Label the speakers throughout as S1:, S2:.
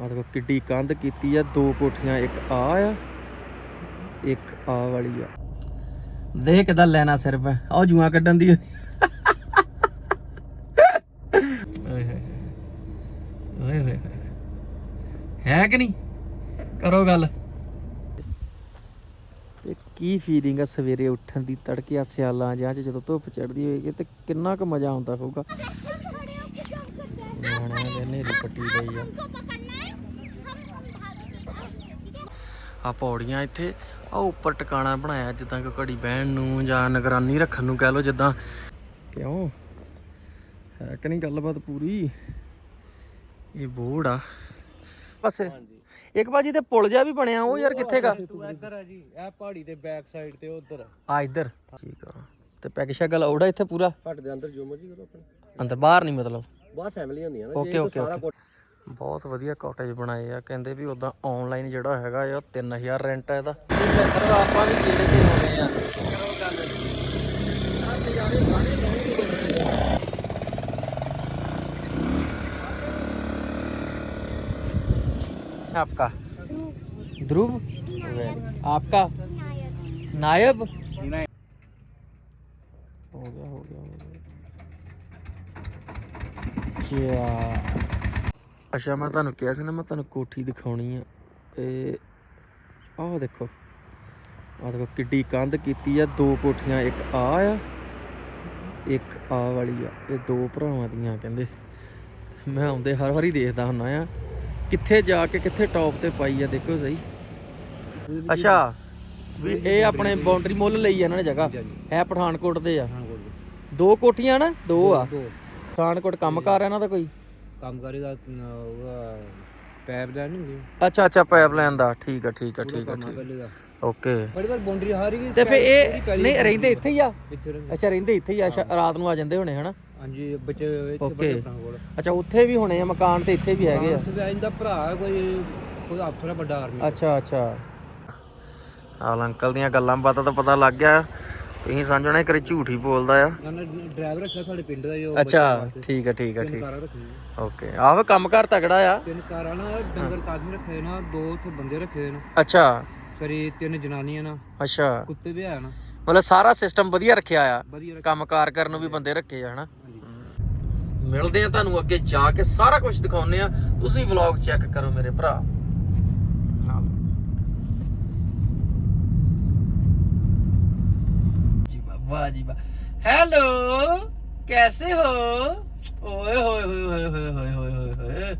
S1: ਆ ਦੇਖੋ ਕਿੱਡੀ ਕੰਧ ਕੀਤੀ ਆ ਦੋ ਕੋਠੀਆਂ ਇੱਕ ਆ ਆ ਇੱਕ ਆ ਵਾਲੀ ਆ। ਦੇਖ ਕਿਦਾਂ ਲੈਣਾ ਸਿਰ ਪੈ ਉਹ ਜੂਆਂ ਕੱਢਣ ਦੀ ਓਏ ਹੋਏ ਓਏ ਹੋਏ ਹੋਏ ਹੈ ਕਿ ਨਹੀਂ? ਕਰੋ ਗੱਲ। ਤੇ ਕੀ ਫੀਲਿੰਗ ਆ ਸਵੇਰੇ ਉੱਠਣ ਦੀ ਤੜਕੇ ਸਿਆਲਾਂ ਜਾਂ 'ਚ ਜਦੋਂ ਧੁੱਪ ਚੜਦੀ ਹੋਏਗੀ ਤੇ ਕਿੰਨਾ ਕੁ ਮਜ਼ਾ ਆਉਂਦਾ ਹੋਊਗਾ। ਨਿਆਣਿਆਂ ਦੇ ਨੇਰੀ ਪੱਟੀ ਪਈ ਆ। ਆ ਪੌੜੀਆਂ ਇੱਥੇ। ਆ ਉੱਪਰ ਟਿਕਾਣਾ ਬਣਾਇਆ ਜਿੱਦਾਂ ਕਿ ਘੜੀ ਬਹਿਣ ਨੂੰ ਜਾਂ ਨਿਗਰਾਨੀ ਰੱਖਣ ਨੂੰ ਕਹਿ ਲੋ ਜਿੱਦਾਂ। ਕਿਉਂ? ਹੈ ਕਿ ਨਹੀਂ ਗੱਲਬਾਤ ਪੂਰੀ? ਇਹ ਬੋਰਡ ਆ। ਬਸ। ਇੱਕ ਬਾਜੀ ਤੇ ਪੁਲ ਜਿਹਾ ਵੀ ਬਣਿਆ ਉਹ ਯਾਰ ਕਿੱਥੇਗਾ
S2: ਇੱਧਰ ਆ ਜੀ। ਇਹ ਪਹਾੜੀ ਦੇ ਬੈਕ ਸਾਈਡ ਤੇ ਉਧਰ
S1: ਆ। ਇੱਧਰ। ਠੀਕ ਆ। ਤੇ ਪੈਕ ਸ਼ੈਗਲ ਆਉੜਾ ਇੱਥੇ ਪੂਰਾ?
S2: ਹੱਟ ਦੇ ਅੰਦਰ ਜੋ ਮਰਜ਼ੀ ਕਰੋ ਆਪਣੇ।
S1: ਅੰਦਰ ਬਾਹਰ ਨਹੀਂ ਮਤਲਬ।
S2: ਬਾਹਰ ਫੈਮਿਲੀ ਹੁੰਦੀਆਂ ਨਾ
S1: ਓਕੇ ਓਕੇ ਓਕੇ। ਬਹੁਤ ਵਧੀਆ ਕਾਟੇਜ ਬਣਾਏ ਆ ਕਹਿੰਦੇ ਵੀ ਉਦਾਂ ਆਨਲਾਈਨ ਜਿਹੜਾ ਹੈਗਾ ਆ 3000 ਰੈਂਟ ਆ ਇਹਦਾ ਸਰ ਆਪਾਂ ਵੀ ਜਿਹੜੇ ਤੇ ਹੋਣੇ ਆ ਕਰੋ ਗੱਲ ਆ ਨਜ਼ਾਰੇ ਸਾਰੇ ਲੋਕ ਹੀ ਦੇਖਦੇ ਆ आपका ध्रुव आपका नायब हो गया हो गया हो गया ਕਿਆ ਅੱਛਾ ਮੈਂ ਤੁਹਾਨੂੰ ਕਿਹਾ ਸੀ ਨਾ ਮੈਂ ਤੁਹਾਨੂੰ ਕੋਠੀ ਦਿਖਾਉਣੀ ਆ। ਤੇ ਆਹ ਦੇਖੋ ਆਹ ਦੇਖੋ ਕਿੱਡੀ ਕੰਧ ਕੀਤੀ ਆ ਦੋ ਕੋਠੀਆਂ ਇੱਕ ਆ ਆ ਇੱਕ ਆ ਵਾਲੀ ਆ। ਇਹ ਦੋ ਭਰਾਵਾਂ ਦੀਆਂ ਕਹਿੰਦੇ। ਮੈਂ ਆਉਂਦੇ ਹਰ ਵਾਰੀ ਦੇਖਦਾ ਹੁੰਨਾ ਆ। ਕਿੱਥੇ ਜਾ ਕੇ ਕਿੱਥੇ ਟੌਪ ਤੇ ਪਾਈ ਆ ਦੇਖੋ ਸਹੀ। ਅੱਛਾ ਵੀ ਇਹ ਆਪਣੇ ਬਾਉਂਡਰੀ ਮੁੱਲ ਲਈ ਆ ਇਹਨਾਂ ਨੇ ਜਗ੍ਹਾ। ਹੈ ਪਠਾਨਕੋਟ ਦੇ ਆ। ਦੋ। ਕੋਠੀਆਂ ਨਾ ਦੋ ਆ। ਪਠਾਨਕੋਟ ਕੰਮ ਕਰ ਇਹਨਾਂ ਦਾ ਕੋਈ?
S2: ਕੰਮ ਕਰੇਗਾ ਪੈਪ ਦਾ ਨਹੀਂ
S1: ਅੱਛਾ ਅੱਛਾ ਪਾਈਪਲਾਈਨ ਦਾ। ਠੀਕ ਆ ਠੀਕ ਆ ਠੀਕ ਆ ਠੀਕ
S2: ਪਹਿਲੇ ਦਾ।
S1: ਓਕੇ।
S2: ਬੜੀ ਵਾਰ ਬਾਉਂਡਰੀ ਹਾਰੀ
S1: ਤੇ ਫੇ ਇਹ ਨਹੀਂ ਰਹਿੰਦੇ ਇੱਥੇ ਹੀ ਆ?
S2: ਇੱਥੇ ਰਹਿੰਦੇ।
S1: ਅੱਛਾ ਰਹਿੰਦੇ ਇੱਥੇ ਹੀ ਆ ਅੱਛਾ ਰਾਤ ਨੂੰ ਆ ਜਾਂਦੇ ਹੋਣੇ ਹਨਾ?
S2: ਹਾਂਜੀ ਬੱਚੇ ਇੱਥੇ
S1: Okay.
S2: ਆਪਣਾ ਕੋਲ।
S1: ਅੱਛਾ ਉੱਥੇ ਵੀ ਹੋਣੇ ਆ ਮਕਾਨ ਤੇ ਇੱਥੇ ਵੀ ਹੈਗੇ ਆ?
S2: ਉੱਥੇ ਵੀ ਇਹਦਾ ਭਰਾ ਕੋਈ ਕੋਈ ਅਫਸਰ ਆ ਵੱਡਾ ਆਰਮੀ
S1: ਅੱਛਾ ਅੱਛਾ। ਆਲ ਅੰਕਲ ਦੀਆਂ ਗੱਲਾਂ ਬਾਤਾਂ ਤਾਂ ਪਤਾ ਲੱਗ ਗਿਆ। ਤੁਸੀਂ ਸਮਝਣਾ ਇੱਕ ਵਾਰੀ ਝੂਠ ਹੀ ਬੋਲਦਾ ਆ।
S2: ਨਾ ਡਰਾਈਵਰ ਰੱਖਿਆ ਸਾਡੇ ਪਿੰਡ ਦਾ ਹੀ ਉਹ
S1: ਅੱਛਾ ਠੀਕ ਆ ਠੀਕ ਆ
S2: ਤਿੰਨ
S1: ਠੀਕ। ਓਕੇ ਆਹ ਕੰਮ ਕਰ ਤਗੜਾ ਆ।
S2: ਤਿੰਨ ਕਾਰਾਂ ਨਾ ਡੰਗਰ ਕਾਦਮ ਰੱਖੇ ਨਾ ਦੋ ਉੱਥੇ ਬੰਦੇ ਰੱਖੇ ਨੇ।
S1: ਅੱਛਾ।
S2: ਕਰੀ ਤਿੰਨ ਜਨਾਨੀਆਂ ਨਾ
S1: ਅੱਛਾ।
S2: ਕੁੱਤੇ ਵੀ ਆ ਨਾ।
S1: ਮਤਲਬ ਸਾਰਾ ਸਿਸਟਮ ਵਧੀਆ ਰੱਖਿਆ ਆ। ਕੰਮਕਾਰ ਕਰਨ ਨੂੰ ਵੀ ਬੰਦੇ ਰੱਖੇ ਆ ਹਨਾ? ਮਿਲਦੇ ਆ ਤੁਹਾਨੂੰ ਅੱਗੇ ਜਾ ਕੇ ਸਾਰਾ ਕੁਝ ਦਿਖਾਉਨੇ ਆ। ਤੁਸੀਂ ਵਲੌਗ ਚੈੱਕ ਕਰੋ ਮੇਰੇ ਭਰਾ ਨਾਲ। ਵਾਹ ਜੀ ਵਾਹ। ਹੈਲੋ, ਕੈਸੇ ਹੋ? ਓਏ ਹੋਏ ਹੋਏ ਹੋਏ ਹੋਏ ਹੋਏ ਹੋਏ ਹੋਏ ਹੋਏ।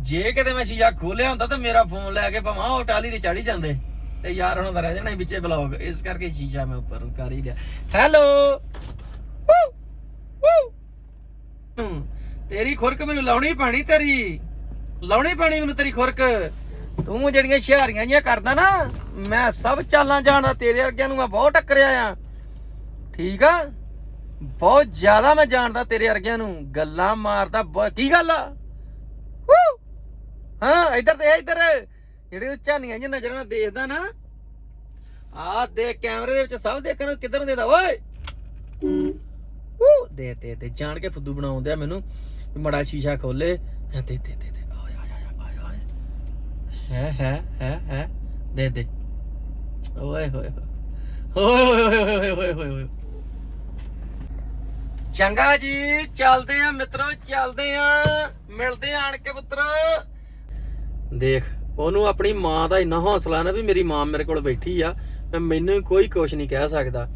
S1: ਜੇ ਕਿਤੇ ਮੈਂ ਸ਼ੀਸ਼ਾ ਖੋਲਿਆ ਹੁੰਦਾ ਤਾਂ ਮੇਰਾ ਫੋਨ ਲੈ ਕੇ ਭਮਾ ਉਹ ਟਾਲੀ ਤੇ ਚੜੀ ਜਾਂਦੇ। ਤੇ ਯਾਰ ਹੁਣ ਤਾਂ ਰਹਿ ਜਾਣਾ ਸੀ ਵਿੱਚੇ ਵਲੌਗ ਇਸ ਕਰਕੇ ਸ਼ੀਸ਼ਾ ਮੈਂ ਉੱਪਰ ਕਰ ਹੀ ਲਿਆ। ਹੈਲੋ। ਤੇਰੀ ਖੁਰਕ ਮੈਨੂੰ ਲਾਉਣੀ ਪੈਣੀ ਤੇਰੀ। ਲਾਉਣੀ ਪੈਣੀ ਮੈਨੂੰ ਤੇਰੀ ਖੁਰਕ। ਤੂੰ ਜਿਹੜੀਆਂ ਸ਼ਿਹਾਰੀਆਂ ਜੀਆਂ ਕਰਦਾ ਨਾ, ਮੈਂ ਸਭ ਚਾਲਾਂ ਜਾਣਦਾ, ਤੇਰੇ ਵਰਗਿਆਂ ਨੂੰ ਮੈਂ ਬਹੁਤ ਟੱਕਰਿਆ ਆ। ਠੀਕ ਆ? ਬਹੁਤ ਜ਼ਿਆਦਾ ਮੈਂ ਜਾਣਦਾ ਤੇਰੇ ਵਰਗਿਆਂ ਨੂੰ। ਗੱਲਾਂ ਮਾਰਦਾ ਕੀ ਗੱਲ ਆ? ਹਾਂ, ਇੱਧਰ ਤੇ ਇੱਧਰ। ਜਿਹੜੇ ਝਾਨੀਆਂ ਜਿਹੀਆਂ ਨਜ਼ਰਾਂ ਨਾਲ ਦੇਖਦਾ ਨਾ ਆ ਦੇ ਕੈਮਰੇ ਦੇ ਵਿੱਚ ਸਭ ਦੇਖਣ ਨੂੰ ਕਿੱਧਰ ਦੇਦਾ, ਓਏ! ਉਹ ਦੇ ਦੇ ਦੇ। ਜਾਣ ਕੇ ਫੁੱਦੂ ਬਣਾਉਂਦੇ ਆ ਮੈਨੂੰ ਮੜਾ ਸ਼ੀਸ਼ਾ ਖੋਲੇ। ਦੇ ਦੇ ਦੇ ਦੇ। ਆਏ ਆਏ ਆਏ ਹੈ ਹੈ ਹੈ ਹੈ। ਦੇ ਦੇ। ਓਏ ਹੋਏ ਹੋਏ ਹੋਏ ਹੋਏ ਹੋਏ ਹੋਏ ਚੰਗਾ ਜੀ, ਚੱਲਦੇ ਆ ਮਿੱਤਰੋ, ਚੱਲਦੇ ਆ। ਮਿਲਦੇ ਆਣ ਕੇ ਪੁੱਤਰ। ਦੇਖ, ਉਹਨੂੰ ਆਪਣੀ ਮਾਂ ਦਾ ਇੰਨਾ ਹੌਸਲਾ ਨਾ ਵੀ ਮੇਰੀ ਮਾਂ ਮੇਰੇ ਕੋਲ ਬੈਠੀ ਆ। ਮੈਂ ਮੈਨੂੰ ਕੋਈ ਕੁਝ ਨਹੀਂ ਕਹਿ ਸਕਦਾ।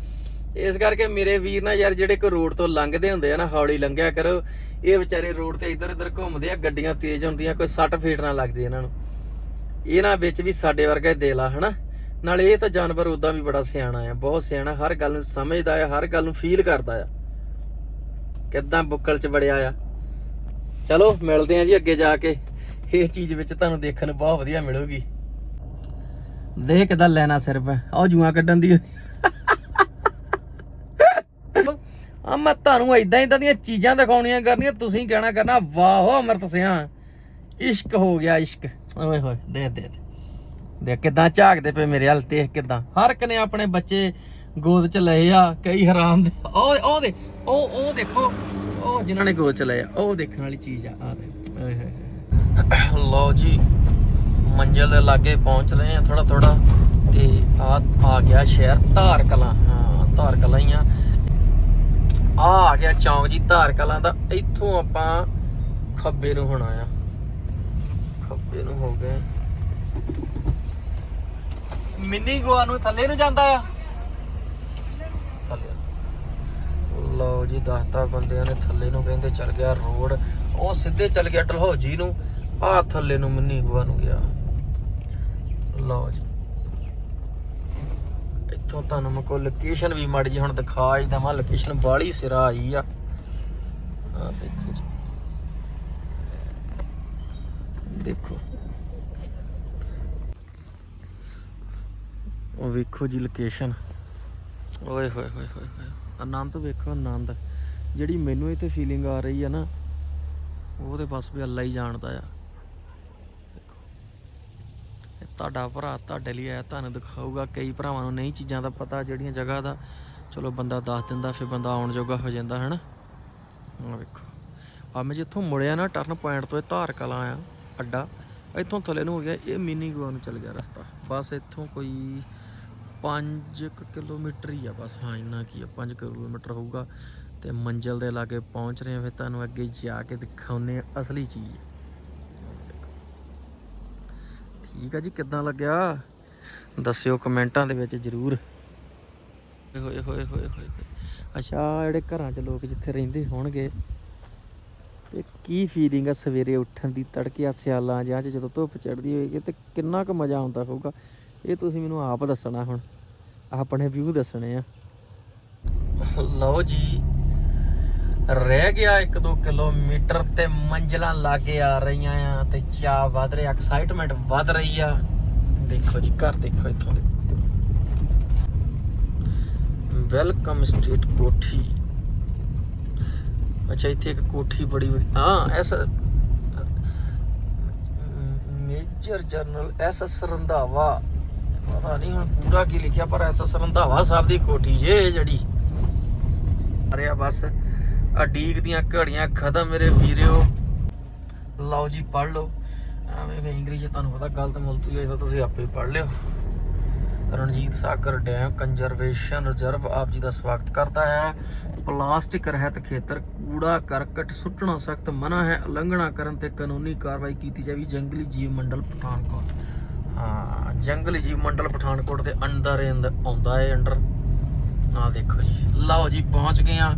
S1: ਇਸ ਕਰਕੇ ਮੇਰੇ ਵੀਰ ਨਾ ਯਾਰ, ਜਿਹੜੇ ਕੋ ਰੋਡ ਤੋਂ ਲੰਘਦੇ ਹੁੰਦੇ ਆ ਨਾ, ਹੌਲੀ ਲੰਘਿਆ ਕਰੋ। ਇਹ ਵਿਚਾਰੇ ਰੋਡ ਤੇ ਇੱਧਰ ਉੱਧਰ ਘੁੰਮਦੇ ਆ, ਗੱਡੀਆਂ ਤੇਜ਼ ਹੁੰਦੀਆਂ, ਕੋਈ ਸੱਟ ਫੇਟ ਨਾ ਲੱਗ ਜੇ ਇਹਨਾਂ ਨੂੰ। ਇਹਨਾਂ ਵਿੱਚ ਵੀ ਸਾਡੇ ਵਰਗਾ ਹੀ ਦਿਲ ਆ, ਹਨਾ? ਨਾਲੇ ਇਹ ਤਾਂ ਜਾਨਵਰ ਉਦਾਂ ਵੀ ਬੜਾ ਸਿਆਣਾ ਆ, ਬਹੁਤ ਸਿਆਣਾ, ਹਰ ਗੱਲ ਨੂੰ ਸਮਝਦਾ ਆ, ਹਰ ਗੱਲ ਨੂੰ ਫੀਲ ਕਰਦਾ ਆ। ਕਿੱਦਾਂ ਬੁੱਕਲ ਚ ਵੜਿਆ ਆ। ਚਲੋ, ਮਿਲਦੇ ਆ ਜੀ ਅੱਗੇ ਜਾ ਕੇ। ਇਹ ਚੀਜ਼ ਵਿੱਚ ਤੁਹਾਨੂੰ ਦੇਖਣ ਨੂੰ ਬਹੁਤ ਵਧੀਆ ਮਿਲੂਗੀ। ਦੇਖ ਕਿਦਾਂ ਲੈਣਾ ਸਿਰ ਉਹ ਜੂਆਂ ਕੱਢਣ ਦੀ। ਆ ਮੈਂ ਤੁਹਾਨੂੰ ਇਦਾਂ ਇਦਾਂ ਦੀਆਂ ਚੀਜ਼ਾਂ ਦਿਖਾਉਣੀਆਂ ਕਰਨੀਆਂ। ਤੁਸੀਂ ਕਹਿਣਾ ਕਰਨਾ, ਵਾਹ ਅਮਰਤ ਸਿਆ। ਇਸ਼ਕ ਹੋ ਗਿਆ, ਇਸ਼ਕ। ਓਏ ਹੋਏ, ਦੇ ਦੇ ਦੇਖ ਕਿਦਾਂ ਝਾਕਦੇ ਪਏ ਮੇਰੇ ਹੱਲ ਦੇਖ ਕਿਦਾਂ। ਹਰ ਇੱਕ ਨੇ ਆਪਣੇ ਬੱਚੇ ਗੋਦ ਚ ਲਏ ਆ, ਕਈ ਹਰਾਮ ਦੇ। ਉਹ ਉਹ ਦੇ। ਉਹ ਉਹ ਦੇਖੋ ਉਹ ਜਿਨ੍ਹਾਂ ਨੇ ਗੋਦ ਚ ਲਏ ਆ ਉਹ ਦੇਖਣ ਵਾਲੀ ਚੀਜ਼ ਆ ਆ ਲਓ ਜੀ ਮੰਜ਼ਿਲ ਦੇ ਲਾਗੇ ਪਹੁੰਚ ਰਹੇ ਆ ਥੋੜਾ ਥੋੜਾ ਤੇ ਆ ਆ ਗਿਆ ਸ਼ਹਿਰ ਧਾਰ ਕਲਾਂ ਹਾਂ ਧਾਰ ਕਲਾਂ ਹੀ ਆ। ਆ ਆ ਗਿਆ ਚੌਂਕ ਜੀ ਧਾਰ ਕਲਾਂ ਦਾ। ਇੱਥੋਂ ਆਪਾਂ ਖੱਬੇ ਨੂੰ ਹੋਣਾ ਆ ਖੱਬੇ ਨੂੰ ਹੋ ਗਏ। ਮਿੰਨੀ ਗੋਆ ਨੂੰ ਥੱਲੇ ਨੂੰ ਜਾਂਦਾ ਆ ਥੱਲੇ ਲਓ ਜੀ, ਦੱਸਤਾ ਬੰਦਿਆਂ ਨੇ ਥੱਲੇ ਨੂੰ ਕਹਿੰਦੇ ਚੱਲ ਗਿਆ ਰੋਡ। ਉਹ ਸਿੱਧੇ ਚੱਲ ਗਿਆ ਡਲਹੌਜੀ ਨੂੰ। ਆ ਥੱਲੇ ਨੂੰ ਮਿੰਨੀ ਗੋਆ ਨੂੰ ਗਿਆ। ਲਓ ਜੀ। ਇੱਥੋਂ ਤੁਹਾਨੂੰ ਮੈਂ ਕੋ ਲੋਕੇਸ਼ਨ ਵੀ ਮੜ ਜੀ ਹੁਣ ਦਿਖਾ ਹੀ ਦਵਾਂ। ਲੋਕੇਸ਼ਨ ਬਾਲੀ ਸਿਰਾ ਆਈ ਆ। ਆ ਦੇਖੋ ਜੀ। ਦੇਖੋ। ਉਹ ਵੇਖੋ ਜੀ ਲੋਕੇਸ਼ਨ ਓਏ ਹੋਏ ਹੋਏ ਹੋਏ ਹੋਏ। ਆਨੰਦ ਵੇਖੋ, ਆਨੰਦ। ਜਿਹੜੀ ਮੈਨੂੰ ਇੱਥੇ ਫੀਲਿੰਗ ਆ ਰਹੀ ਆ ਨਾ, ਉਹ ਤੇ ਬਸ ਵੀ ਅੱਲਾ ਹੀ ਜਾਣਦਾ ਆ। ਦੇਖੋ। ਤੁਹਾਡਾ ਭਰਾ ਤੁਹਾਡੇ ਲਈ ਆਇਆ, ਤੁਹਾਨੂੰ ਦਿਖਾਊਗਾ। ਕਈ ਭਰਾਵਾਂ ਨੂੰ ਨਹੀਂ ਚੀਜ਼ਾਂ ਦਾ ਪਤਾ, ਜਿਹੜੀਆਂ ਜਗ੍ਹਾ ਦਾ। ਚਲੋ ਬੰਦਾ ਦੱਸ ਦਿੰਦਾ, ਫਿਰ ਬੰਦਾ ਆਉਣ ਜੋਗਾ ਹੋ ਜਾਂਦਾ ਹੈ ਨਾ ਆਹ ਵੇਖੋ। ਆ ਮੈਂ ਜਿੱਥੋਂ ਮੁੜਿਆ ਨਾ ਟਰਨ ਪੁਆਇੰਟ ਤੋਂ ਇਹ ਧਾਰ ਕਲਾਂ ਆ, ਅੱਡਾ, ਇੱਥੋਂ ਥੱਲੇ ਨੂੰ ਹੋ ਗਿਆ, ਇਹ ਮਿਨੀ ਗੋਆ ਨੂੰ ਚੱਲ ਗਿਆ ਰਸਤਾ। ਬਸ ਇੱਥੋਂ ਕੋਈ 5 ਕਿਲੋਮੀਟਰ ਹੀ ਆ ਬਸ। ਹਾਂ, ਇੰਨਾ ਕੀ ਆ 5 ਕਿਲੋਮੀਟਰ ਹੋਊਗਾ ਤੇ ਮੰਜ਼ਿਲ ਦੇ ਲਾਗੇ ਪਹੁੰਚ ਰਹੇ ਆ ਫਿਰ ਤੁਹਾਨੂੰ ਅੱਗੇ ਜਾ ਕੇ ਦਿਖਾਉਨੇ ਆ ਅਸਲੀ ਚੀਜ਼। ਠੀਕ ਆ ਜੀ, ਕਿੱਦਾਂ ਲੱਗਿਆ? ਦੱਸਿਓ ਕਮੈਂਟਾਂ ਦੇ ਵਿੱਚ ਜਰੂਰ। ਹੋਏ ਹੋਏ ਹੋਏ ਹੋਏ ਹੋਏ। ਅੱਛਾ ਜਿਹੜੇ ਘਰਾਂ 'ਚ ਲੋਕ ਜਿੱਥੇ ਰਹਿੰਦੇ ਹੋਣਗੇ, ਤੇ ਕੀ ਫੀਲਿੰਗ ਆ ਸਵੇਰੇ ਉੱਠਣ ਦੀ? ਤੜਕੇ ਆ ਸਿਆਲਾਂ ਜਾਂ 'ਚ ਜਦੋਂ ਧੁੱਪ ਚੜ੍ਹਦੀ ਹੋਏਗੀ ਤੇ ਕਿੰਨਾ ਕੁ ਮਜ਼ਾ ਆਉਂਦਾ ਹੋਊਗਾ? ਇਹ ਤੁਸੀਂ ਮੈਨੂੰ ਆਪ ਦੱਸਣਾ ਹੁਣ। ਆਪਣੇ ਵਿਊ ਦੱਸਣੇ ਆ ਲਓ ਜੀ ਰਹਿ ਗਿਆ 1-2 ਕਿਲੋਮੀਟਰ ਤੇ ਮੰਜ਼ਲਾਂ ਲਾਗੇ ਆ ਰਹੀਆਂ ਆ ਤੇ ਚਾਹ ਵੱਧ ਰਿਹਾ ਐਕਸਾਈਟਮੈਂਟ ਵੱਧ ਰਹੀ ਆ ਦੇਖੋ ਜੀ ਘਰ ਦੇਖੋ ਇੱਥੋਂ ਦੇ ਵੈਲਕਮ ਸਟੇਟ ਕੋਠੀ ਅੱਛਾ ਇੱਥੇ ਇੱਕ ਕੋਠੀ ਬੜੀ ਹਾਂ S major general S S Randhawa ਪਤਾ ਨਹੀਂ ਹੁਣ ਪੂਰਾ ਕੀ ਲਿਖਿਆ, ਪਰ ਐਸ ਰੰਧਾਵਾ ਸਾਹਿਬ ਦੀ ਕੋਠੀ ਜੇ ਇਹ ਜਿਹੜੀ। ਅਰੇ ਬਸ ਅਡੀਕ ਦੀਆਂ ਘੜੀਆਂ ਖਤਮ ਮੇਰੇ ਵੀਰਿਓ ਲਓ ਜੀ ਪੜ ਲਓ। ਐਵੇਂ ਵੀ ਇੰਗਲਿਸ਼ ਤੁਹਾਨੂੰ ਪਤਾ ਗਲਤ ਮੁਲਤ ਹੋਈ ਤਾਂ ਤੁਸੀਂ ਆਪੇ ਪੜ ਲਿਓ। Ranjit Sagar dam conservation reserve ਆਪ ਜੀ ਦਾ ਸਵਾਗਤ ਕਰਦਾ ਹੈ। ਪਲਾਸਟਿਕ ਰਹਿਤ ਖੇਤਰ, ਕੂੜਾ ਕਰਕਟ ਸੁੱਟਣਾ ਸਖਤ ਮਨਾ ਹੈ। ਉਲੰਘਣਾ ਕਰਨ ਤੇ ਕਾਨੂੰਨੀ ਕਾਰਵਾਈ ਕੀਤੀ ਜਾਵੇ। ਜੰਗਲੀ ਜੀਵ ਮੰਡਲ ਪਠਾਨਕੋਟ। ਹਾਂ, ਜੰਗਲੀ ਜੀਵ ਮੰਡਲ ਪਠਾਨਕੋਟ ਦੇ ਅੰਦਰ ਅੰਦਰ ਆਉਂਦਾ ਹੈ ਅੰਡਰ। ਆ ਦੇਖੋ ਜੀ। ਲਓ ਜੀ, ਪਹੁੰਚ ਗਏ ਆ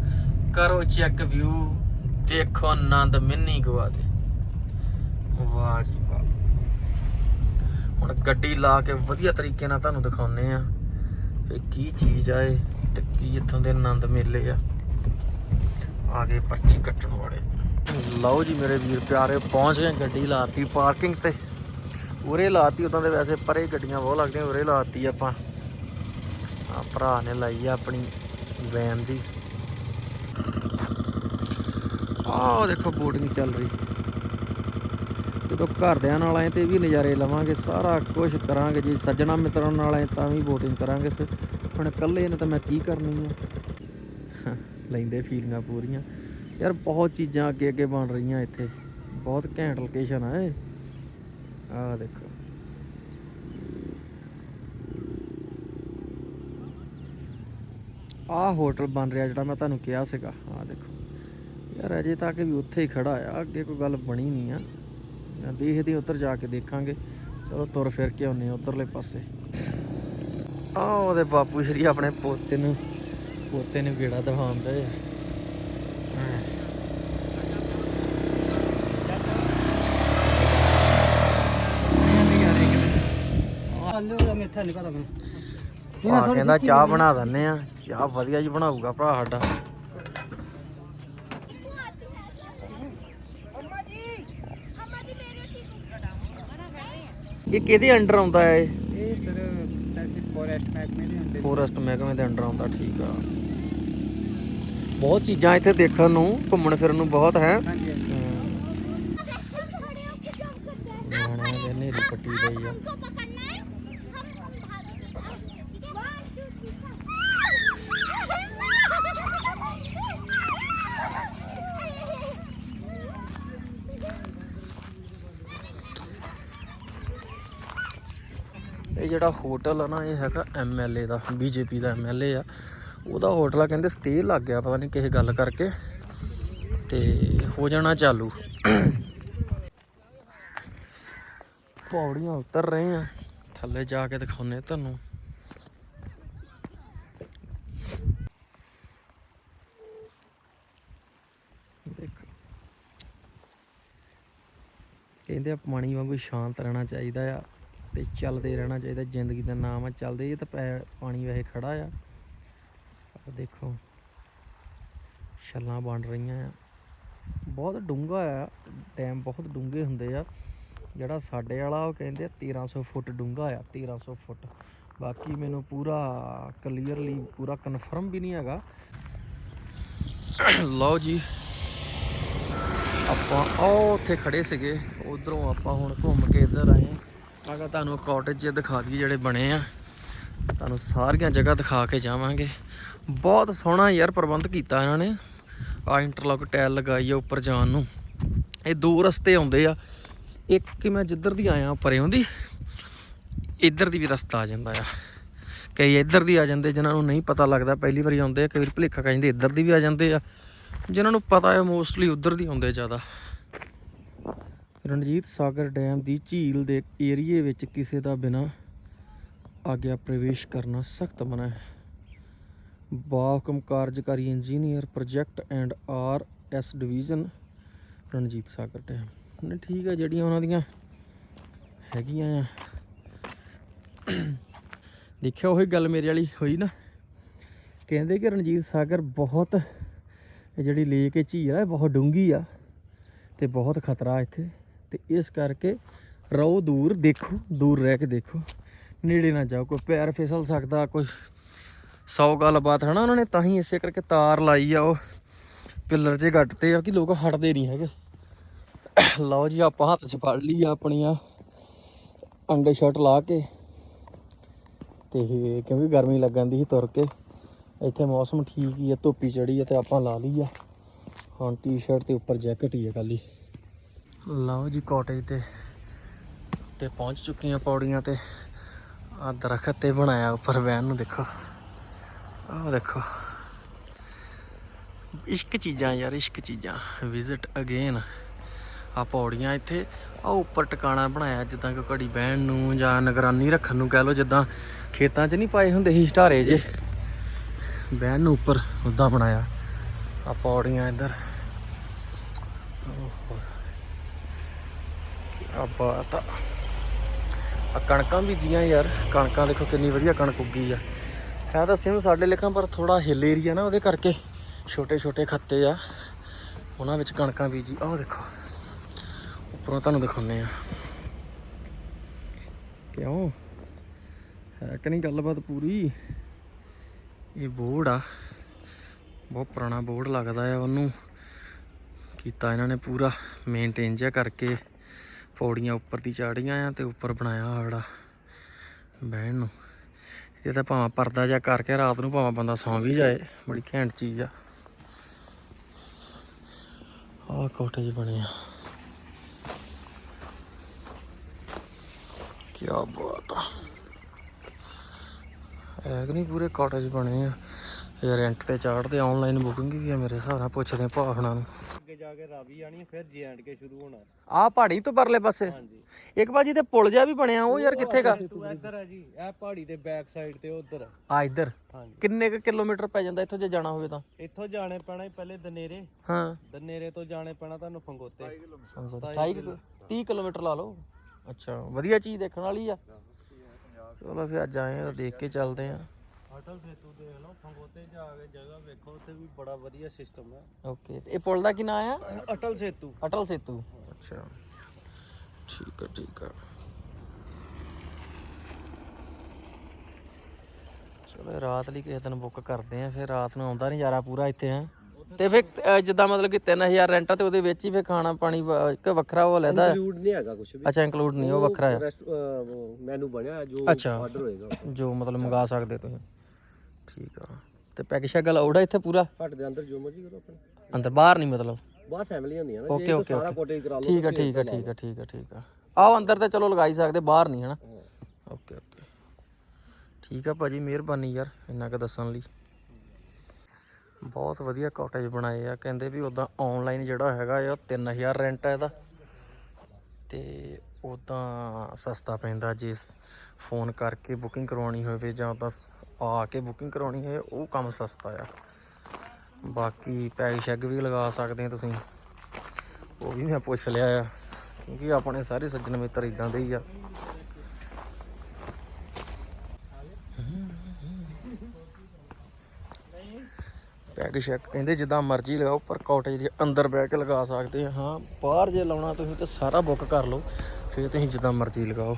S1: ਕਰੋ ਚੈੱਕ ਵਿਊ ਦੇਖੋ ਆਨੰਦ, ਮਿੰਨੀ ਗਵਾ ਦੇ। ਵਾਹ ਜੀ ਵਾਹ। ਹੁਣ ਗੱਡੀ ਲਾ ਕੇ ਵਧੀਆ ਤਰੀਕੇ ਨਾਲ ਤੁਹਾਨੂੰ ਦਿਖਾਉਨੇ ਆ ਵੀ ਕੀ ਚੀਜ਼ ਆ ਇਹ ਤੇ ਕੀ ਇੱਥੋਂ ਦੇ ਆਨੰਦ ਮੇਲੇ ਆ। ਆ ਗਏ ਪਰਚੀ ਕੱਟਣ ਵਾਲੇ। ਲਓ ਜੀ ਮੇਰੇ ਵੀਰ ਪਿਆਰੇ, ਪਹੁੰਚ ਗਏ ਗੱਡੀ ਲਾਤੀ ਪਾਰਕਿੰਗ ਤੇ। ਉਰੇ ਲਾਤੀ ਉਦਾਂ ਦੇ ਵੈਸੇ, ਪਰੇ ਗੱਡੀਆਂ ਬਹੁਤ ਲੱਗਦੀਆਂ, ਉਰੇ ਲਾਤੀ ਆਪਾਂ। ਆ ਭਰਾ ਨੇ ਲਾਈ ਆ ਆਪਣੀ ਵੈਨ ਜੀ। ਆਹ ਦੇਖੋ ਬੋਟਿੰਗ ਚੱਲ ਰਹੀ। ਜਦੋਂ ਘਰਦਿਆਂ ਨਾਲ ਆਏ ਤੇ ਵੀ ਨਜ਼ਾਰੇ ਲਵਾਂਗੇ, ਸਾਰਾ ਕੁਝ ਕਰਾਂਗੇ ਜੀ, ਸੱਜਣਾ ਮਿੱਤਰਾਂ ਨਾਲ ਆਏ ਤਾਂ ਵੀ ਬੋਟਿੰਗ ਕਰਾਂਗੇ ਫਿਰ। ਹੁਣ ਇਕੱਲੇ ਨੇ ਤਾਂ ਮੈਂ ਕੀ ਕਰਨੀ ਆ? ਲੈਂਦੇ ਫੀਲਿੰਗਾਂ ਪੂਰੀਆਂ। ਯਾਰ ਬਹੁਤ ਚੀਜ਼ਾਂ ਅੱਗੇ ਅੱਗੇ ਬਣ ਰਹੀਆਂ ਇੱਥੇ। ਬਹੁਤ ਘੈਂਟ ਲੋਕੇਸ਼ਨ ਆ ਇਹ। ਆਹ ਦੇਖੋ। ਆਹ ਹੋਟਲ ਬਣ ਰਿਹਾ ਜਿਹੜਾ ਮੈਂ ਤੁਹਾਨੂੰ ਕਿਹਾ ਸੀਗਾ। ਆਹ ਦੇਖੋ। ਯਾਰ ਅਜੇ ਤੱਕ ਵੀ ਉੱਥੇ ਹੀ ਖੜਾ ਆ। ਅੱਗੇ ਕੋਈ ਗੱਲ ਬਣੀ ਨਹੀਂ ਆ। ਦੇਖਦੇ ਉੱਧਰ ਜਾ ਕੇ ਦੇਖਾਂਗੇ। ਚਲੋ ਤੁਰ ਫਿਰ ਕੇ ਆਉਨੇ ਉਧਰਲੇ ਪਾਸੇ। ਆ ਉਹਦੇ ਬਾਪੂ ਸ਼੍ਰੀ ਆਪਣੇ ਪੋਤੇ ਨੂੰ ਪੋਤੇ ਨੂੰ ਗੇੜਾ ਦਿਖਾਉਂਦਾ ਹੈ।
S2: ਆਲੂ ਦਾ ਨਹੀਂ ਪਤਾ ਮੈਨੂੰ।
S1: ਆ ਕਹਿੰਦਾ ਚਾਹ ਬਣਾ। ਦਿੰਨੇ ਆ। ਚਾਹ ਵਧੀਆ ਜੀ ਬਣਾਊਗਾ ਭਰਾ ਸਾਡਾ। ਇਹ ਕਿਹਦੇ ਅੰਡਰ ਆਉਂਦਾ ਹੈ? ਇਹ
S2: ਇਹ ਸਰ ਫੋਰੈਸਟ ਮਹਿਕਮੇ ਦੇ ਹੁੰਦੇ
S1: ਫੋਰੈਸਟ ਮਹਿਕਮੇ ਦੇ ਅੰਡਰ ਆਉਂਦਾ ਠੀਕ ਆ। ਬਹੁਤ ਚੀਜ਼ਾਂ ਇੱਥੇ ਦੇਖਣ ਨੂੰ ਘੁੰਮਣ ਫਿਰਨ ਨੂੰ ਬਹੁਤ ਹੈ।
S2: ਹਾਂਜੀ ਹਾਂਜੀ।
S1: ਨਿਆਣਿਆਂ ਦੇ ਨੇਰੀ ਪੱਟੀ ਪਈ ਆ। ਇਹ ਜਿਹੜਾ ਹੋਟਲ ਆ ਨਾ, ਇਹ ਹੈਗਾ ਐਮਐਲਏ ਦਾ ਬੀਜੇਪੀ ਦਾ ਐਮਐਲਏ ਆ। ਉਹਦਾ ਹੋਟਲ ਆ, ਕਹਿੰਦੇ ਸਟੇ ਲੱਗ ਗਿਆ, ਪਤਾ ਨਹੀਂ ਕਿਸੇ ਗੱਲ ਕਰਕੇ। ਤੇ ਹੋ ਜਾਣਾ ਚਾਲੂ। ਪੌੜੀਆਂ ਉਤਰ ਰਹੇ ਆ। ਥੱਲੇ ਜਾ ਕੇ ਦਿਖਾਉਨੇ ਤੁਹਾਨੂੰ। ਕਹਿੰਦੇ ਆ, ਪਾਣੀ ਵਾਂਗੂ ਸ਼ਾਂਤ ਰਹਿਣਾ ਚਾਹੀਦਾ ਆ। ਤੇ ਚੱਲਦੇ ਰਹਿਣਾ ਚਾਹੀਦਾ, ਜ਼ਿੰਦਗੀ ਦਾ ਨਾਮ ਆ, ਚੱਲਦੇ ਇਹ ਤਾਂ ਪੈ- ਪਾਣੀ ਵੈਸੇ ਖੜਾ ਆ। ਆਹ ਦੇਖੋ, ਛੱਲਾਂ ਬਣ ਰਹੀਆਂ ਆ। ਬਹੁਤ ਡੂੰਘਾ ਆ, ਡੈਮ ਬਹੁਤ ਡੂੰਘੇ ਹੁੰਦੇ ਆ। ਜਿਹੜਾ ਸਾਡੇ ਵਾਲਾ ਉਹ ਕਹਿੰਦੇ ਆ 1300 ਫੁੱਟ ਡੂੰਘਾ ਆ 1300 ਫੁੱਟ। ਬਾਕੀ ਮੈਨੂੰ ਪੂਰਾ ਕਲੀਅਰਲੀ, ਪੂਰਾ ਕਨਫਰਮ ਵੀ ਨਹੀਂ ਹੈਗਾ। ਲਓ ਜੀ, ਆਪਾਂ ਉਹ ਉੱਥੇ ਖੜੇ ਸੀਗੇ, ਉਧਰੋਂ ਆਪਾਂ ਹੁਣ ਘੁੰਮ ਕੇ ਇੱਧਰ ਆਏ। ਆਗਾ ਤੁਹਾਨੂੰ ਕਾਟੇਜ ਜੇ ਦਿਖਾ ਦਈਏ ਜਿਹੜੇ ਬਣੇ ਆ। ਤੁਹਾਨੂੰ ਸਾਰੀਆਂ ਜਗ੍ਹਾ ਦਿਖਾ ਕੇ ਜਾਵਾਂਗੇ। ਬਹੁਤ ਸੋਹਣਾ ਯਾਰ ਪ੍ਰਬੰਧ ਕੀਤਾ ਇਹਨਾਂ ਨੇ। ਆ ਇੰਟਰਲੌਕ ਟਾਇਲ ਲਗਾਈ ਆ ਉੱਪਰ ਜਾਣ ਨੂੰ। ਇਹ ਦੋ ਰਸਤੇ ਆਉਂਦੇ ਆ। ਇੱਕ ਕਿ ਮੈਂ ਜਿੱਧਰ ਦੀ ਆਇਆ ਪਰਿਓਂ ਦੀ, ਇੱਧਰ ਦੀ ਵੀ ਰਸਤਾ ਆ ਜਾਂਦਾ ਆ। ਕਈ ਇੱਧਰ ਦੀ ਆ ਜਾਂਦੇ ਜਿਨ੍ਹਾਂ ਨੂੰ ਨਹੀਂ ਪਤਾ ਲੱਗਦਾ, ਪਹਿਲੀ ਵਾਰੀ ਆਉਂਦੇ ਆ। ਕਈ ਵਾਰੀ ਭੁਲੇਖਾ ਕਹਿੰਦੇ ਇੱਧਰ ਦੀ ਵੀ ਆ ਜਾਂਦੇ ਆ। ਜਿਨ੍ਹਾਂ ਨੂੰ ਪਤਾ ਹੈ ਮੋਸਟਲੀ ਉੱਧਰ ਦੀ ਆਉਂਦੇ ਜ਼ਿਆਦਾ। ਰਣਜੀਤ ਸਾਗਰ ਡੈਮ ਦੀ ਝੀਲ ਦੇ ਏਰੀਏ ਵਿੱਚ ਕਿਸੇ ਦਾ ਬਿਨਾ ਆਗਿਆ ਪ੍ਰਵੇਸ਼ ਕਰਨਾ ਸਖਤ ਮਨਾ ਹੈ। ਬਾਹਕਮ ਕਾਰਜਕਾਰੀ engineer project and R S division, Ranjit Sagar dam. ਨੇ ਠੀਕ ਹੈ ਜਿਹੜੀਆਂ ਉਹਨਾਂ ਦੀਆਂ ਹੈਗੀਆਂ ਆ। ਦੇਖਿਆ, ਉਹੀ ਗੱਲ ਮੇਰੇ ਵਾਲੀ ਹੋਈ ਨਾ। ਕਹਿੰਦੇ ਕਿ ਰਣਜੀਤ ਸਾਗਰ ਬਹੁਤ ਜਿਹੜੀ ਲੇਕ ਹੈ ਝੀਲ ਹੈ ਬਹੁਤ ਡੂੰਗੀ ਆ ਤੇ ਬਹੁਤ ਖਤਰਾ ਇੱਥੇ। ਤੇ ਇਸ ਕਰਕੇ ਰਹੋ ਦੂਰ, ਦੇਖੋ, ਦੂਰ ਰਹਿ ਕੇ ਦੇਖੋ। ਨੇੜੇ ਨਾ ਜਾਓ, ਕੋਈ ਪੈਰ ਫਿਸਲ ਸਕਦਾ, ਕੋਈ ਸੌ ਗੱਲਬਾਤ ਹਨਾ ਉਹਨਾਂ ਨੇ? ਤਾਂ ਹੀ ਇਸੇ ਕਰਕੇ ਤਾਰ ਲਾਈ ਆ ਉਹ। ਪਿੱਲਰ 'ਚ ਗੱਟਤੇ ਆ ਕਿ ਲੋਕ ਹਟਦੇ ਨਹੀਂ ਹੈਗੇ। ਲਓ ਜੀ, ਆਪਾਂ ਹੱਥ 'ਚ ਫੜ ਲਈ ਆ ਆਪਣੀਆਂ ਅੰਡੇ ਸ਼ਰਟ ਲਾ ਕੇ। ਤੇ ਕਿਉਂਕਿ ਗਰਮੀ ਲੱਗਣ ਦੀ ਸੀ ਤੁਰ ਕੇ। ਇੱਥੇ ਮੌਸਮ ਠੀਕ ਹੀ ਆ, ਧੁੱਪੀ ਚੜੀ ਆ ਤੇ ਆਪਾਂ ਲਾ ਲਈ ਆ। ਹੁਣ ਟੀ-ਸ਼ਰਟ ਤੇ ਉੱਪਰ ਜੈਕਟ ਹੀ ਆ ਖਾਲੀ। ਲਓ ਜੀ ਕਾਟੇਜ ਤੇ। ਤੇ ਪਹੁੰਚ ਚੁੱਕੇ ਆ ਪੌੜੀਆਂ ਤੇ। ਆ ਦਰਖਤ ਤੇ ਬਣਾਇਆ ਉੱਪਰ ਵੈਨ ਨੂੰ ਦੇਖੋ। ਆਹ ਦੇਖੋ। ਇਸ਼ਕ ਚੀਜ਼ਾਂ ਯਾਰ, ਇਸ਼ਕ ਚੀਜ਼ਾਂ। ਵਿਜ਼ਿਟ ਅਗੇਨ ਆ ਪੌੜੀਆਂ ਇੱਥੇ। ਆ ਉੱਪਰ ਟਿਕਾਣਾ ਬਣਾਇਆ ਜਿੱਦਾਂ ਕਿ ਘੜੀ ਬਹਿਣ ਨੂੰ ਜਾਂ ਨਿਗਰਾਨੀ ਰੱਖਣ ਨੂੰ ਕਹਿ ਲਓ, ਜਿੱਦਾਂ ਖੇਤਾਂ 'ਚ ਨਹੀਂ ਪਾਏ ਹੁੰਦੇ ਸੀ ਢਾਰੇ ਜੇ ਬਹਿਣ ਨੂੰ ਉੱਪਰ ਉਦਾਂ ਬਣਾਇਆ। ਆ ਪੌੜੀਆਂ ਇੱਧਰ। ਆ ਬਾਤ ਆ। ਆਹ ਕਣਕਾਂ ਬੀਜੀਆਂ ਯਾਰ। ਕਣਕਾਂ ਦੇਖੋ ਕਿੰਨੀ ਵਧੀਆ ਕਣਕ ਉੱਗੀ ਆ। ਹੈ ਤਾਂ ਸਿਮ ਸਾਡੇ ਲੇਖਾਂ, ਪਰ ਥੋੜਾ ਹਿੱਲ ਏਰੀਆ ਨਾ ਉਹਦੇ ਕਰਕੇ ਛੋਟੇ ਛੋਟੇ ਖੱਤੇ ਆ। ਉਹਨਾਂ ਵਿੱਚ ਕਣਕਾਂ ਬੀਜੀ। ਆਹ ਦੇਖੋ, ਉੱਪਰੋਂ ਤੁਹਾਨੂੰ ਦਿਖਾਉਂਦੇ ਆ। ਕਿਉਂ? ਹੈ ਕਿ ਨਹੀਂ ਗੱਲਬਾਤ ਪੂਰੀ? ਇਹ ਬੋਰਡ ਆ। ਬਹੁਤ ਪੁਰਾਣਾ ਬੋਰਡ ਲੱਗਦਾ ਆ ਉਹਨੂੰ। ਕੀਤਾ ਇਹਨਾਂ ਨੇ ਪੂਰਾ। ਮੇਨਟੇਨ ਜਿਹਾ ਕਰਕੇ। ਪੌੜੀਆਂ ਉੱਪਰ ਦੀ ਚਾੜੀਆਂ ਆ ਤੇ ਉੱਪਰ ਬਣਾਇਆ ਆੜਾ ਬਹਿਣ ਨੂੰ। ਇਹ ਤਾਂ ਭਾਵੇਂ ਪਰਦਾ ਜਿਹਾ ਕਰਕੇ ਰਾਤ ਨੂੰ ਭਾਵੇਂ ਬੰਦਾ ਸੌਂ ਵੀ ਜਾਏ, ਬੜੀ ਘੈਂਟ ਚੀਜ਼ ਆ। ਆਹ ਕੋਟੇਜ ਬਣਿਆ ਕੀ ਬਾਤ ਆ। ਹੈ ਕਿ ਨਹੀਂ ਪੂਰੇ ਕਾਟੇਜ ਬਣੇ ਆ। ਇਹ ਰੈਂਟ ਤੇ ਚਾੜਦੇ ਆਨਲਾਈਨ ਬੁਕਿੰਗ ਵੀ ਆ ਮੇਰੇ ਹਿਸਾਬ ਨਾਲ ਪੁੱਛਦੇ ਆ ਭਾਵਨਾ ਨੂੰ।
S2: ਅੱਗੇ ਜਾ ਕੇ ਰਾਵੀ ਆਣੀ ਫਿਰ ਜੇ ਐਂਡ ਕੇ ਸ਼ੁਰੂ ਹੋਣਾ।
S1: ਆਹ ਪਹਾੜੀ ਤੋਂ ਪਰਲੇ ਪਾਸੇ।
S2: ਹਾਂਜੀ।
S1: ਇੱਕ ਬਾਜੀ ਤੇ ਪੁਲ ਜਿਹਾ ਵੀ ਬਣਿਆ ਉਹ ਯਾਰ ਕਿੱਥੇਗਾ
S2: ਤੂੰ ਇੱਧਰ ਆ ਜੀ ਇਹ ਪਹਾੜੀ ਦੇ ਬੈਕ ਸਾਈਡ ਤੇ ਉਧਰ।
S1: ਆ ਇੱਧਰ।
S2: ਹਾਂਜੀ।
S1: ਕਿੰਨੇ ਕੁ ਕਿਲੋਮੀਟਰ ਪੈ ਜਾਂਦਾ ਇੱਥੋਂ ਜੇ ਜਾਣਾ ਹੋਵੇ ਤਾਂ?
S2: ਇੱਥੋਂ ਜਾਣੇ ਪੈਣਾ ਪਹਿਲੇ ਦਨੇਰੇ।
S1: ਹਾਂ।
S2: ਦਨੇਰੇ ਤੋਂ ਜਾਣੇ ਪੈਣਾ ਤੁਹਾਨੂੰ ਫੰਗੋਤੇ।
S1: 28 ਕਿਲੋ- 30 ਕਿਲੋਮੀਟਰ ਲਾ ਲਓ। ਅੱਛਾ ਵਧੀਆ ਚੀਜ਼ ਦੇਖਣ ਵਾਲੀ ਆ। ਚਲੋ ਫਿਰ ਅੱਜ ਆਏ ਆ ਤਾਂ ਦੇਖ ਕੇ ਚੱਲਦੇ ਆ।
S2: ਅਟਲ ਸੇਤੂ ਦੇਖ ਲਓ ਫੰਗੋਤੇ ਜਾ ਕੇ ਜਗ੍ਹਾ ਵੇਖੋ ਉੱਥੇ ਵੀ ਬੜਾ ਵਧੀਆ ਸਿਸਟਮ ਹੈ।
S1: ਓਕੇ ਤੇ ਇਹ ਪੁਲ ਦਾ ਕੀ ਨਾਂ ਆ?
S2: ਅਟਲ ਸੇਤੂ।
S1: ਅਟਲ ਸੇਤੂ। ਅੱਛਾ। ਠੀਕ ਆ ਠੀਕ ਆ। ਚਲੋ ਰਾਤ ਲਈ ਕਿਸੇ ਦਿਨ ਬੁੱਕ ਕਰਦੇ ਆ ਫਿਰ ਰਾਤ ਨੂੰ ਆਉਂਦਾ ਨਜ਼ਾਰਾ ਪੂਰਾ ਇੱਥੇ ਹੈ। ਤੇ ਫਿਰ ਜਿੱਦਾਂ ਮਤਲਬ ਕਿ 3000 ਰੈਂਟ ਆ ਤੇ ਉਹਦੇ ਵਿੱਚ ਹੀ ਫਿਰ ਖਾਣਾ ਪਾਣੀ ਵ- ਇੱਕ ਵੱਖਰਾ ਉਹ ਲੈਦਾ।
S3: ਇੰਕਲੂਡ ਨਹੀਂ ਹੈਗਾ ਕੁਝ ਵੀ।
S1: ਅੱਛਾ ਇਨਕਲੂਡ ਨਹੀਂ ਉਹ ਵੱਖਰਾ ਆ।
S3: ਮੈਨੂ ਬਣਿਆ ਜੋ
S1: ਅੱਛਾ।
S3: ਆਰਡਰ ਹੋਏਗਾ।
S1: ਜੋ ਮਤਲਬ ਮੰਗਾ ਸਕਦੇ ਤੁਸੀਂ। ਠੀਕ ਆ। ਤੇ ਪੈਕ ਸ਼ੈਕ ਅਲਾਉਡ ਆ ਇੱਥੇ ਪੂਰਾ?
S3: ਹਟ ਦੇ ਅੰਦਰ ਜੋ ਮਰਜ਼ੀ ਕਰੋ ਆਪਣੇ।
S1: ਅੰਦਰ ਬਾਹਰ ਨਹੀਂ ਮਤਲਬ?
S3: ਬਾਹਰ ਫੈਮਿਲੀ ਹੁੰਦੀਆਂ ਨਾ
S1: ਓਕੇ
S3: ਸਾਰਾ ਕੋਟੇਜ ਕਰਾ ਲਓ
S1: ਠੀਕ ਆ ਠੀਕ ਆ ਠੀਕ ਆ ਠੀਕ ਆ ਠੀਕ ਆ। ਆਓ ਅੰਦਰ ਤੇ ਚਲੋ ਲਗਾਈ ਸਕਦੇ ਬਾਹਰ ਨਹੀਂ ਹਨਾ? ਓਕੇ ਓਕੇ ਠੀਕ ਆ ਭਾਜੀ ਮਿਹਰਬਾਨੀ ਯਾਰ ਇੰਨਾ ਕੁ ਦੱਸਣ ਲਈ। ਬਹੁਤ ਵਧੀਆ ਕਾਟੇਜ ਬਣਾਏ ਆ। ਕਹਿੰਦੇ ਵੀ ਉਦਾਂ ਆਨਲਾਈਨ ਜਿਹੜਾ ਹੈਗਾ ਆ 3000 ਰੈਂਟ ਆ ਇਹਦਾ। ਤੇ ਉਦਾਂ ਸਸਤਾ ਪੈਂਦਾ ਜੇ ਫੋਨ ਕਰਕੇ ਬੁਕਿੰਗ ਕਰਵਾਉਣੀ ਹੋਵੇ ਜਾਂ ਤਾਂ ਆ ਕੇ ਬੁਕਿੰਗ ਕਰਾਉਣੀ ਹੈ, ਉਹ ਕੰਮ ਸਸਤਾ ਆ। ਬਾਕੀ ਪੈਗ ਸ਼ੈਗ ਵੀ ਲਗਾ ਸਕਦੇ ਤੁਸੀਂ। ਉਹ ਵੀ ਮੈਂ ਪੁੱਛ ਲਿਆ ਆ, ਕਿਉਂਕਿ ਆਪਣੇ ਸਾਰੇ ਸੱਜਣ ਮਿੱਤਰ ਇਦਾਂ ਦੇ ਹੀ ਆ। ਪੈਗ ਸ਼ੈਕ ਕਹਿੰਦੇ ਜਿੱਦਾਂ ਮਰਜ਼ੀ ਲਗਾਓ, ਪਰ ਕਾਟੇਜ ਦੇ ਅੰਦਰ ਬਹਿ ਕੇ ਲਗਾ ਸਕਦੇ ਹਾਂ, ਬਾਹਰ ਜੇ ਲਾਉਣਾ ਤੁਸੀਂ ਤੇ ਸਾਰਾ ਬੁੱਕ ਕਰ ਲਓ, ਫਿਰ ਤੁਸੀਂ ਜਿੱਦਾਂ ਮਰਜ਼ੀ ਲਗਾਓ।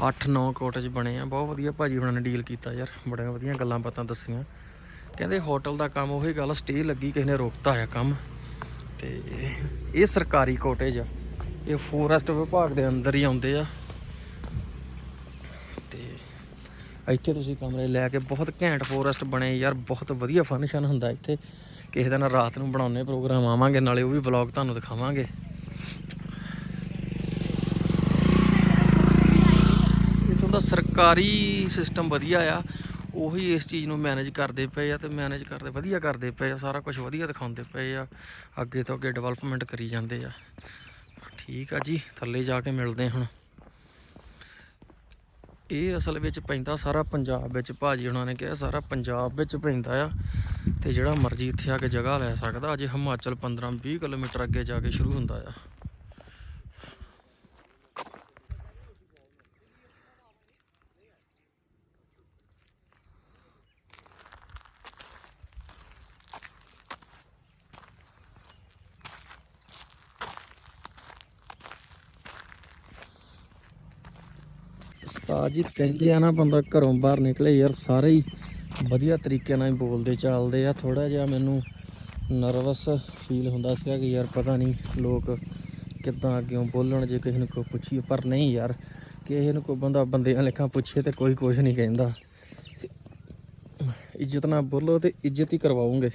S1: 8-9 ਕਾਟੇਜ ਬਣੇ ਆ। ਬਹੁਤ ਵਧੀਆ ਭਾਜੀ ਹੁਣਾਂ ਨੇ ਡੀਲ ਕੀਤਾ ਯਾਰ। ਬੜੀਆਂ ਵਧੀਆ ਗੱਲਾਂ ਬਾਤਾਂ ਦੱਸੀਆਂ। ਕਹਿੰਦੇ ਹੋਟਲ ਦਾ ਕੰਮ ਉਹੀ ਗੱਲ ਸਟੇ ਲੱਗੀ, ਕਿਸੇ ਨੇ ਰੋਕਤਾ ਆ ਕੰਮ। ਤੇ ਇਹ ਸਰਕਾਰੀ ਕਾਟੇਜ ਆ। ਇਹ ਫੋਰੈਸਟ ਵਿਭਾਗ ਦੇ ਅੰਦਰ ਹੀ ਆਉਂਦੇ ਆ। ਤੇ ਇੱਥੇ ਤੁਸੀਂ ਕਮਰੇ ਲੈ ਕੇ ਬਹੁਤ ਘੈਂਟ ਫੋਰੈਸਟ ਬਣੇ ਯਾਰ। ਬਹੁਤ ਵਧੀਆ ਫੰਕਸ਼ਨ ਹੁੰਦਾ ਇੱਥੇ। ਕਿਸੇ ਦਿਨ ਰਾਤ ਨੂੰ ਬਣਾਉਣੇ ਪ੍ਰੋਗਰਾਮ ਆਵਾਂਗੇ, ਨਾਲੇ ਉਹ ਵੀ ਵਲੌਗ ਤੁਹਾਨੂੰ ਦਿਖਾਵਾਂਗੇ। ਇਥੋਂ ਦਾ ਸਰਕਾਰੀ ਸਿਸਟਮ ਵਧੀਆ ਆ, ਉਹੀ ਇਸ ਚੀਜ਼ ਨੂੰ ਮੈਨੇਜ ਕਰਦੇ ਪਏ ਆ ਤੇ ਮੈਨੇਜ ਕਰਦੇ, ਵਧੀਆ ਕਰਦੇ ਪਏ ਆ, ਸਾਰਾ ਕੁਝ ਵਧੀਆ ਦਿਖਾਉਂਦੇ ਪਏ ਆ, ਅੱਗੇ ਤੋਂ ਅੱਗੇ ਡਿਵੈਲਪਮੈਂਟ ਕਰੀ ਜਾਂਦੇ ਆ। ਠੀਕ ਆ ਜੀ, ਥੱਲੇ ਜਾ ਕੇ ਮਿਲਦੇ ਹੁਣ। ਇਹ ਅਸਲ ਵਿੱਚ ਪੈਂਦਾ ਸਾਰਾ ਪੰਜਾਬ ਵਿੱਚ, ਭਾਜੀ ਉਹਨਾਂ ਨੇ ਕਿਹਾ ਸਾਰਾ ਪੰਜਾਬ ਵਿੱਚ ਪੈਂਦਾ ਆ ਤੇ ਜਿਹੜਾ ਮਰਜ਼ੀ ਇੱਥੇ ਆ ਕੇ ਜਗ੍ਹਾ ਲੈ ਸਕਦਾ, ਅਜੇ ਹਿਮਾਚਲ 15 20 ਕਿਲੋਮੀਟਰ ਅੱਗੇ ਜਾ ਕੇ ਸ਼ੁਰੂ ਹੁੰਦਾ ਆ। ਉਸਤਾਦ ਜੀ, ਕਹਿੰਦੇ ਆ ਨਾ ਬੰਦਾ ਘਰੋਂ ਬਾਹਰ ਨਿਕਲੇ ਯਾਰ, ਸਾਰੇ ਹੀ ਵਧੀਆ ਤਰੀਕੇ ਨਾਲ ਹੀ ਬੋਲਦੇ ਚੱਲਦੇ ਆ। ਥੋੜਾ ਜਿਹਾ ਮੈਨੂੰ ਨਰਵਸ ਫੀਲ ਹੁੰਦਾ ਸੀਗਾ ਕਿ ਯਾਰ ਪਤਾ ਨਹੀਂ ਲੋਕ ਕਿੱਦਾਂ ਅੱਗੇੋਂ ਬੋਲਣ, ਜੇ ਕਿਸੇ ਨੂੰ ਕੋਈ ਪੁੱਛੀਏ। ਪਰ ਨਹੀਂ ਯਾਰ, ਕਿਸੇ ਨੂੰ ਕੋਈ ਬੰਦਾ ਬੰਦਿਆਂ ਲੇਖਾਂ ਪੁੱਛੇ ਤੇ ਕੋਈ ਕੁਝ ਨਹੀਂ ਕਹਿੰਦਾ। ਇੱਜ਼ਤ ਨਾਲ ਬੋਲੋ ਤੇ ਇੱਜ਼ਤ ਹੀ ਕਰਵਾਉਂਗੇ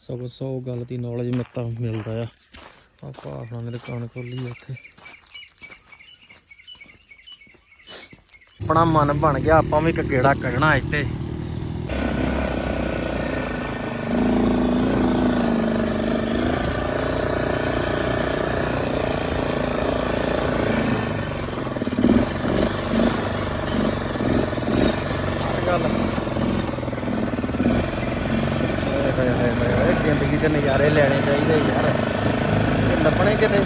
S1: ਸਗੋਂ ਸੌ ਗੱਲ ਦੀ ਨੌਲੇਜ ਮਿੱਤਾ ਮਿਲਦਾ ਆ। ਆਪਾਂ ਆਪਣਾ ਨੇ ਦੁਕਾਨ ਖੋਲੀ ਆ ਆਪਣਾ ਮਨ ਬਣ ਗਿਆ ਆਪਾਂ ਵੀ ਇੱਕ ਗੇੜਾ ਕੱਢਣਾ ਇੱਥੇ ਗੱਲ ਹਾਏ ਹਾਏ ਹਾਏ ਹਾਏ ਹਾਏ, ਜ਼ਿੰਦਗੀ ਦੇ ਨਜ਼ਾਰੇ ਲੈਣੇ ਚਾਹੀਦੇ ਯਾਰ ਇਹ ਲੱਭਣੇ ਕਿਤੇ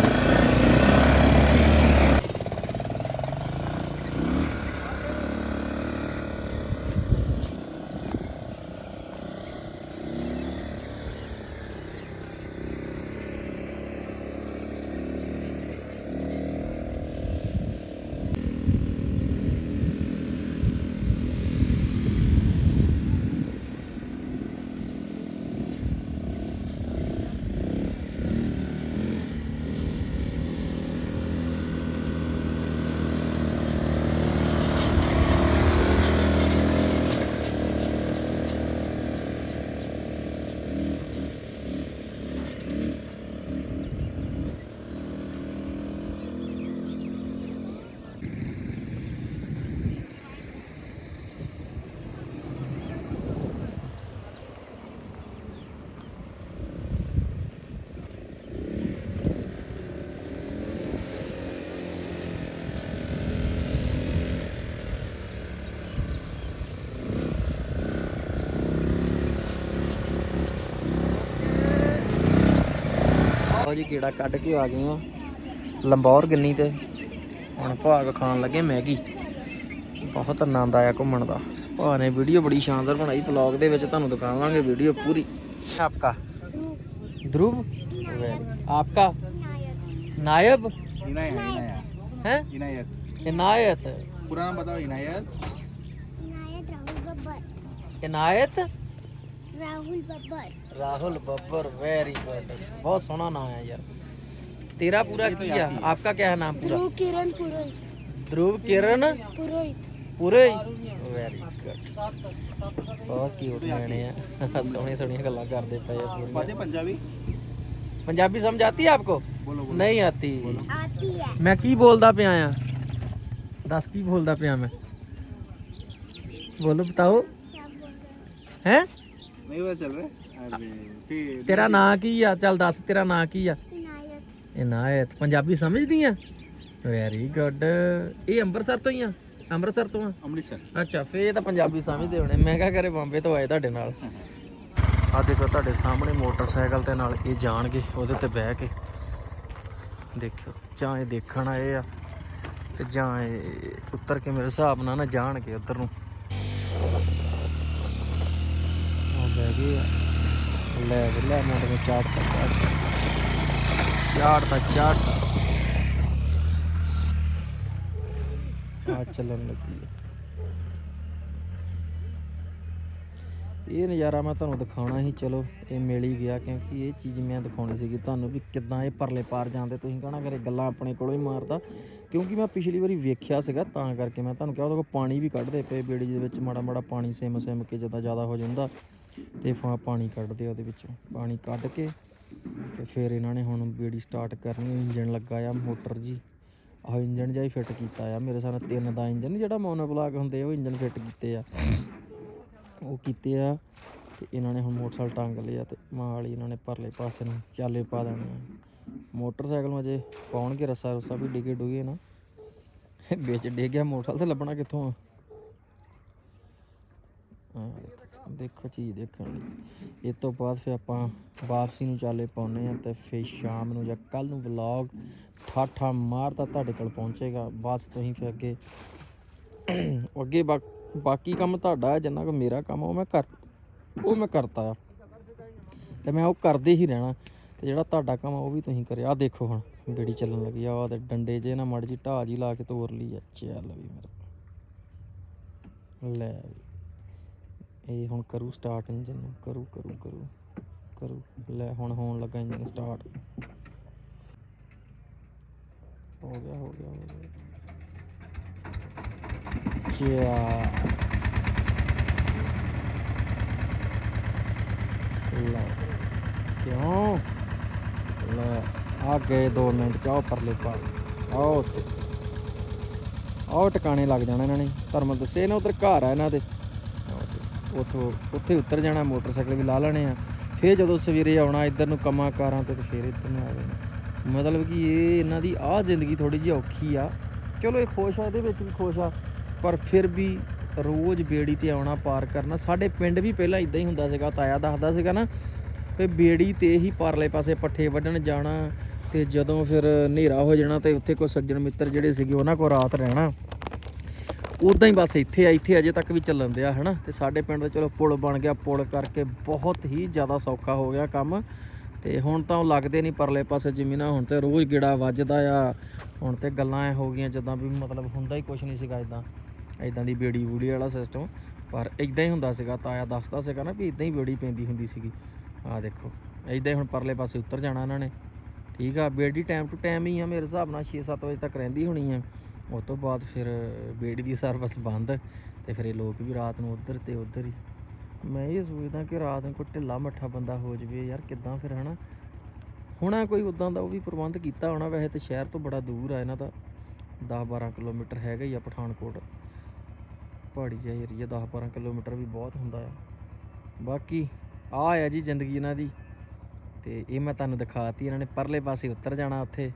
S1: ਆਓ ਜੀ ਕੀੜਾ ਕੱਢ ਕੇ ਆ ਗਏ ਆ ਲੰਬੌਰ ਗਿੰਨੀ ਤੇ ਹੁਣ ਭਾਗ ਖਾਣ ਲੱਗੇ ਮੈਗੀ ਬਹੁਤ ਆਨੰਦ ਆਇਆ ਘੁੰਮਣ ਦਾ ਭਾ ਨੇ ਵੀਡੀਓ ਬੜੀ ਸ਼ਾਨਦਾਰ ਬਣਾਈ ਵਲੌਗ ਦੇ ਵਿੱਚ ਤੁਹਾਨੂੰ ਦਿਖਾਵਾਂਗੇ ਵੀਡੀਓ ਪੂਰੀ ਆਪਕਾ ध्रुव आपका नायब
S2: इनायत इनायत
S1: है
S2: इनायत
S1: इनायत
S2: पूरा नाम बताओ इनायत
S4: इनायत राहुल बब्बर
S1: इनायत
S4: राहुल बब्बर
S1: राहुल बब्बर वेरी गुड बहुत सोहना नाम है यार तेरा पूरा क्या आपका क्या है नाम पूरा
S4: ध्रुव किरण पुरोहित
S1: ध्रुव किरण
S4: पुरोहित
S1: ਪੂਰੇ ਵੈਰੀ ਗੁੱਡ ਬਹੁਤ ਕਿਊਟ ਨਿਆਣੇ ਆ ਸੋਹਣੀਆਂ ਸੋਹਣੀਆਂ ਗੱਲਾਂ ਕਰਦੇ ਪਏ ਆ ਪੂਰੀਆਂ
S2: बातें पंजाबी
S1: ਪੰਜਾਬੀ ਸਮਝ ਆਤੀ ਹੈ ਆਪਕੋ
S2: बोलो बोलो
S1: ਨਹੀਂ ਆਤੀ
S4: आती है
S1: ਮੈਂ ਕੀ ਬੋਲਦਾ ਪਿਆ ਆ ਦੱਸ ਕੀ ਬੋਲਦਾ ਪਿਆ ਮੈਂ बोलो बताओ
S4: क्या बोल रहे हो
S1: हैं
S2: ਨਹੀਂ ਵਾ ਚੱਲ ਰਿਹਾ
S1: ਤੇਰਾ ਨਾਂ ਕੀ ਆ? ਚੱਲ ਦੱਸ ਤੇਰਾ ਨਾਂ ਕੀ ਆ?
S4: ਇਨਾਇਤ।
S1: ਇਨਾਇਤ। ਪੰਜਾਬੀ ਸਮਝਦੀ ਆ? ਵੈਰੀ ਗੁੱਡ ਇਹ ਅੰਮ੍ਰਿਤਸਰ ਤੋਂ ਹੀ ਆ? ਅੰਮ੍ਰਿਤਸਰ ਤੋਂ ਆ?
S2: ਅੰਮ੍ਰਿਤਸਰ।
S1: ਅੱਛਾ ਫੇਰ ਤਾਂ ਪੰਜਾਬੀ ਸਮਝਦੇ ਹੋਣੇ। ਮੈਂ ਕਹਾ ਕਰੇ ਬੰਬੇ ਤੋਂ ਆਏ ਤੁਹਾਡੇ ਨਾਲ। ਆ ਦੇਖੋ ਤੁਹਾਡੇ ਸਾਹਮਣੇ ਮੋਟਰਸਾਈਕਲ ਤੇ ਨਾਲ ਇਹ ਜਾਣਗੇ ਉਹਦੇ ਤੇ ਬਹਿ ਕੇ। ਦੇਖਿਓ ਜਾਂ ਇਹ ਦੇਖਣ ਆਏ ਆ ਤੇ ਜਾਂ ਇਹ ਉੱਤਰ ਕੇ ਮੇਰੇ ਹਿਸਾਬ ਨਾਲ ਨਾ ਜਾਣਗੇ ਉੱਧਰ ਨੂੰ। ਆ ਬਹਿ ਗਏ ਆ। ਲੈ ਲੈ ਮੋਟਰ ਨੂੰ ਚਾੜ ਤਾ ਚਾੜ ਤਾ ਚਾੜ ਤਾ ਆ ਚੱਲਣ ਲੱਗੀ ਇਹ ਨਜ਼ਾਰਾ ਮੈਂ ਤੁਹਾਨੂੰ ਦਿਖਾਉਣਾ ਸੀ ਚਲੋ ਇਹ ਮਿਲ ਹੀ ਗਿਆ ਕਿਉਂਕਿ ਇਹ ਚੀਜ਼ ਮੈਂ ਦਿਖਾਉਣੀ ਸੀਗੀ ਤੁਹਾਨੂੰ ਵੀ ਕਿੱਦਾਂ ਇਹ ਪਰਲੇ ਪਾਰ ਜਾਂਦੇ ਤੁਸੀਂ ਕਹਣਾ ਕਰੇ ਗੱਲਾਂ ਆਪਣੇ ਕੋਲੋਂ ਹੀ ਮਾਰਦਾ। ਕਿਉਂਕਿ ਮੈਂ ਪਿਛਲੀ ਵਾਰੀ ਵੇਖਿਆ ਸੀਗਾ ਤਾਂ ਕਰਕੇ ਮੈਂ ਤੁਹਾਨੂੰ ਕਿਹਾ ਉਹਦੇ ਕੋਲ ਪਾਣੀ ਵੀ ਕੱਢਦੇ ਪਏ ਬੇੜੀ ਦੇ ਵਿੱਚ ਮਾੜਾ ਮਾੜਾ ਪਾਣੀ ਸਿਮ ਸਿਮ ਕੇ ਜਦੋਂ ਜ਼ਿਆਦਾ ਹੋ ਜਾਂਦਾ। ਤੇ ਫਾ ਪਾਣੀ ਕੱਢਦੇ ਉਹਦੇ ਵਿੱਚੋਂ, ਪਾਣੀ ਕੱਢ ਕੇ ਤੇ ਫਿਰ ਇਹਨਾਂ ਨੇ ਹੁਣ ਬੇੜੀ ਸਟਾਰਟ ਕਰਨੀ ਇੰਜਨ ਲੱਗਾ ਆ ਮੋਟਰ ਜੀ। ਆਹ ਇੰਜਨ ਜਿਹਾ ਹੀ ਫਿੱਟ ਕੀਤਾ ਆ, ਮੇਰੇ ਸਾਹਮਣੇ ਤਿੰਨ ਦਾ ਇੰਜਨ ਜਿਹੜਾ ਮੋਨੋਬਲਾਕ ਹੁੰਦੇ ਆ ਉਹ ਇੰਜਨ ਫਿੱਟ ਕੀਤੇ ਆ। ਉਹ ਕੀਤੇ ਆ ਤੇ ਇਹਨਾਂ ਨੇ ਹੁਣ ਮੋਟਰਸਾਈਕਲ ਟੰਗ ਲਿਆ ਤੇ ਮਾਲ ਹੀ ਇਹਨਾਂ ਨੇ ਪਰਲੇ ਪਾਸੇ ਨੂੰ ਚਾਲੇ ਪਾ ਦੇਣੇ ਆ। ਮੋਟਰਸਾਈਕਲ ਨੂੰ ਅਜੇ ਪਾਉਣਗੇ ਰੱਸਾ ਰੁੱਸਾ ਵੀ ਡਿਗੇ ਡੁਗੇ ਨਾ। ਵਿੱਚ ਡਿੱਗ ਗਿਆ ਮੋਟਰਸਾਈਕਲ ਤੇ ਲੱਭਣਾ ਕਿੱਥੋਂ ਆ? ਦੇਖੋ- ਚੀਜ਼ ਦੇਖਣ ਲਈ ਇਹ ਤੋਂ ਬਾਅਦ ਫਿਰ ਆਪਾਂ ਵਾਪਸੀ ਨੂੰ ਚਾਲੇ ਪਾਉਨੇ ਆ ਤੇ ਫਿਰ ਸ਼ਾਮ ਨੂੰ ਜਾਂ ਕੱਲ ਨੂੰ ਵਲੌਗ ਠਾਠਾ ਮਾਰਦਾ ਤੁਹਾਡੇ ਕੋਲ ਪਹੁੰਚੇਗਾ। ਬਸ ਤੁਸੀਂ ਫਿਰ ਅੱਗੇ ਅੱਗੇ ਬਾਕ- ਬਾਕੀ ਕੰਮ ਤੁਹਾਡਾ ਹੈ, ਜਿੰਨਾ ਕੋ ਮੇਰਾ ਕੰਮ ਆ, ਉਹ ਮੈਂ ਕਰ, ਉਹ ਮੈਂ ਕਰਤਾ ਆ। ਤੇ ਮੈਂ ਉਹ ਕਰਦੇ ਹੀ ਰਹਿਣਾ। ਤੇ ਜਿਹੜਾ ਤੁਹਾਡਾ ਕੰਮ ਆ, ਉਹ ਵੀ ਤੁਸੀਂ ਕਰਿਆ ਆ ਦੇਖੋ ਹੁਣ ਬੇੜੀ ਚੱਲਣ ਲੱਗੀ ਆ। ਆਹ ਤੇ ਡੰਡੇ ਜੇ ਨਾ ਮੜ ਜੀ ਢਾਹ ਜੀ ਲਾ ਕੇ ਤੋਰ ਲਈ ਆ। ਚੱਲ ਵੀ ਮੇਰਾ। ਲੈ ਵੀ। ਇਹ ਹੁਣ ਕਰੂ ਸਟਾਰਟ ਇੰਜਨ ਨੂੰ, ਕਰੂ ਕਰੂ ਕਰੂ ਕਰੂ। ਲੈ, ਹੁਣ ਹੋਣ ਲੱਗਾ ਇੰਜਨ ਸਟਾਰਟ ਹੋ ਗਿਆ ਹੋ ਗਿਆ ਹੋ ਗਿਆ। ਕਿਆ? ਕਿਉਂ? ਲੈ, ਆ ਗਏ 2 ਮਿੰਟ ਚ ਆਓ ਪਰਲੇ ਪਾ ਆਓ ਉੱਤੇ। ਆਓ, ਟਿਕਾਣੇ ਲੱਗ ਜਾਣਾ ਇਹਨਾਂ ਨੇ। ਧਰਮ ਦੱਸੇ ਨਾ ਉਧਰ ਘਰ ਆ ਇਹਨਾਂ ਦੇ। ਉੱਥੋਂ, ਉੱਥੇ ਉਤਰ ਜਾਣਾ, ਮੋਟਰਸਾਈਕਲ ਵੀ ਲਾ ਲੈਣੇ ਆ। ਫਿਰ ਜਦੋਂ ਸਵੇਰੇ ਆਉਣਾ ਇੱਧਰ ਨੂੰ ਕੰਮਾਂ ਕਾਰਾਂ ਤੇ ਤੇ ਫਿਰ ਇੱਧਰ ਨੂੰ ਆ ਜਾਣਾ। ਮਤਲਬ ਕਿ ਇਹ ਇਹਨਾਂ ਦੀ ਆਹ ਜ਼ਿੰਦਗੀ ਥੋੜੀ ਜਿਹੀ ਔਖੀ ਆ। ਚਲੋ ਇਹ ਖੁਸ਼ ਆ, ਇਹਦੇ ਵਿੱਚ ਵੀ ਖੁਸ਼ ਆ, ਪਰ ਫਿਰ ਵੀ ਰੋਜ਼ ਬੇੜੀ ਤੇ ਆਉਣਾ ਪਾਰ ਕਰਨਾ, ਸਾਡੇ ਪਿੰਡ ਵੀ ਪਹਿਲਾਂ ਇਦਾਂ ਹੀ ਹੁੰਦਾ ਸੀਗਾ, ਤਾਇਆ ਦੱਸਦਾ ਸੀਗਾ ਨਾ ਕਿ ਬੇੜੀ ਤੇ ਹੀ ਪਰਲੇ ਪਾਸੇ ਪੱਠੇ ਵੱਢਣ ਜਾਣਾ ਤੇ ਜਦੋਂ ਫਿਰ ਹਨੇਰਾ ਹੋ ਜਾਣਾ ਤੇ ਉੱਥੇ ਕੋਈ ਸੱਜਣ ਮਿੱਤਰ ਜਿਹੜੇ ਸੀਗੇ ਉਹਨਾਂ ਕੋਲ ਰਾਤ ਰਹਿਣਾ। ਉਦਾਂ ਹੀ ਬਸ ਇੱਥੇ ਆ, ਇੱਥੇ ਅਜੇ ਤੱਕ ਵੀ ਚੱਲਣ ਦਿਆ, ਹਨਾ? ਤੇ ਸਾਡੇ ਪਿੰਡ ਦਾ ਚਲੋ ਪੁਲ ਬਣ ਗਿਆ, ਪੁਲ ਕਰਕੇ ਬਹੁਤ ਹੀ ਜ਼ਿਆਦਾ ਸੌਖਾ ਹੋ ਗਿਆ ਕੰਮ। ਤੇ ਹੁਣ ਤਾਂ ਉਹ ਲੱਗਦੇ ਨਹੀਂ ਪਰਲੇ ਪਾਸੇ ਜ਼ਮੀਨਾਂ, ਹੁਣ ਤੇ ਰੋਜ਼ ਗੇੜਾ ਵੱਜਦਾ ਆ। ਹੁਣ ਤੇ ਗੱਲਾਂ ਐ ਹੋ ਗਈਆਂ, ਜਿੱਦਾਂ ਵੀ ਮਤਲਬ ਹੁੰਦਾ ਹੀ ਕੁਝ ਨਹੀਂ ਸੀਗਾ ਇਦਾਂ ਇਦਾਂ ਦੀ ਬੇੜੀ ਬੂੜੀ ਵਾਲਾ ਸਿਸਟਮ ਪਰ ਇਦਾਂ ਹੀ ਹੁੰਦਾ ਸੀਗਾ, ਤਾਇਆ ਦੱਸਦਾ ਸੀਗਾ ਨਾ ਵੀ ਇਦਾਂ ਹੀ ਬੇੜੀ ਪੈਂਦੀ ਹੁੰਦੀ ਸੀਗੀ। ਆਹ ਦੇਖੋ ਇਦਾਂ ਹੀ ਹੁਣ ਪਰਲੇ ਪਾਸੇ ਉੱਤਰ ਜਾਣਾ ਇਹਨਾਂ ਨੇ। ਠੀਕ ਆ, ਬੇੜੀ ਟਾਈਮ ਟੂ ਟਾਈਮ ਹੀ ਆ, ਮੇਰੇ ਹਿਸਾਬ ਨਾਲ 6-7 ਵਜੇ ਤੱਕ ਰਹਿੰਦੀ ਹੋਣੀ ਆ। ਉਸ ਤੋਂ ਬਾਅਦ ਫਿਰ ਬੇੜੀ ਦੀ ਸਰਵਿਸ ਬੰਦ ਤੇ ਫਿਰ ਇਹ ਲੋਕ ਵੀ ਰਾਤ ਨੂੰ ਉੱਧਰ ਤੇ ਉੱਧਰ ਹੀ। ਮੈਂ ਇਹ ਸੋਚਦਾ ਕਿ ਰਾਤ ਨੂੰ ਕੋਈ ਢਿੱਲਾ ਮੱਠਾ ਬੰਦਾ ਹੋ ਜਵੇ ਯਾਰ, ਕਿੱਦਾਂ ਫਿਰ, ਹਨਾ? ਹੁਣਾ ਕੋਈ ਉਦਾਂ ਦਾ ਉਹ ਵੀ ਪ੍ਰਬੰਧ ਕੀਤਾ ਹੋਣਾ, ਵੈਸੇ ਤੇ ਸ਼ਹਿਰ ਤੋਂ ਬੜਾ ਦੂਰ ਆ, ਇਹਨਾਂ ਦਾ 10-12 ਕਿਲੋਮੀਟਰ ਹੈਗਾ ਹੀ ਆ ਪਠਾਨਕੋਟ। ਪਹਾੜੀ ਜਿਹਾ ਏਰੀਆ 10-12 ਕਿਲੋਮੀਟਰ ਵੀ ਬਹੁਤ ਹੁੰਦਾ ਆ। ਬਾਕੀ ਆ ਆ ਜੀ ਜ਼ਿੰਦਗੀ ਇਹਨਾਂ ਦੀ ਤੇ ਇਹ ਮੈਂ ਤੁਹਾਨੂੰ ਦਿਖਾਤੀ, ਇਹਨਾਂ ਨੇ ਪਰਲੇ ਪਾਸੇ ਉੱਤਰ ਜਾਣਾ ਉੱਥੇ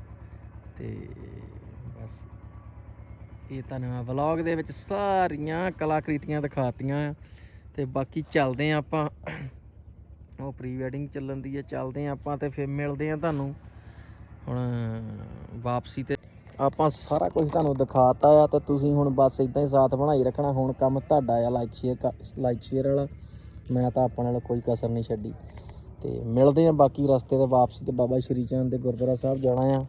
S1: ਤੇ ਬਸ। ਇਹ ਤੁਹਾਨੂੰ ਮੈਂ ਵਲੌਗ ਦੇ ਵਿੱਚ ਸਾਰੀਆਂ ਕਲਾਕ੍ਰਿਤੀਆਂ ਦਿਖਾਤੀਆਂ ਆ। ਤੇ ਬਾਕੀ ਚੱਲਦੇ ਆ ਆਪਾਂ। ਉਹ ਪ੍ਰੀ ਵੈਡਿੰਗ ਚੱਲਣ ਦੀ ਹੈ ਚੱਲਦੇ ਆ ਆਪਾਂ ਤੇ ਫਿਰ ਮਿਲਦੇ ਆ ਤੁਹਾਨੂੰ। ਹੁਣ ਵਾਪਸੀ ਤੇ ਆਪਾਂ ਸਾਰਾ ਕੁਝ ਤੁਹਾਨੂੰ ਦਿਖਾਤਾ ਆ ਤੇ ਤੁਸੀਂ ਹੁਣ ਬਸ ਇਦਾਂ ਹੀ ਸਾਥ ਬਣਾਈ ਰੱਖਣਾ। ਹੁਣ ਕੰਮ ਤੁਹਾਡਾ ਆ ਲਾਈਕ ਸ਼ੇਅਰ ਲਾਈਕ ਸ਼ੇਅਰ ਵਾਲਾ। ਮੈਂ ਤਾਂ ਆਪਣੇ ਨਾਲ ਕੋਈ ਕਸਰ ਨਹੀਂ ਛੱਡੀ। ਤੇ ਮਿਲਦੇ ਆ ਬਾਕੀ ਰਸਤੇ ਤੇ ਵਾਪਸੀ ਤੇ ਬਾਬਾ ਸ਼੍ਰੀ ਚੰਦ ਦੇ ਗੁਰਦੁਆਰਾ ਸਾਹਿਬ ਜਾਣਾ ਆ।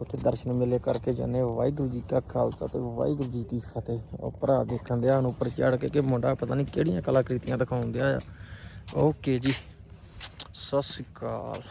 S1: ਉੱਥੇ ਦਰਸ਼ਨ ਮੇਲੇ ਕਰਕੇ ਜਾਂਦੇ ਵਾਹਿਗੁਰੂ ਜੀ ਕਾ ਖਾਲਸਾ ਤੇ ਵਾਹਿਗੁਰੂ ਜੀ ਕੀ ਫਤਿਹ। ਉਹ ਭਰਾ ਦੇਖਣ ਦਿਆ ਨੂੰ ਉੱਪਰ ਚੜ ਕੇ ਕਿ ਮੁੰਡਾ ਪਤਾ ਨਹੀਂ ਕਿਹੜੀਆਂ ਕਲਾਕ੍ਰਿਤੀਆਂ ਦਿਖਾਉਣ ਦਿਆ ਆ। ਓਕੇ ਜੀ। ਸਤਿ ਸ਼੍ਰੀ ਅਕਾਲ।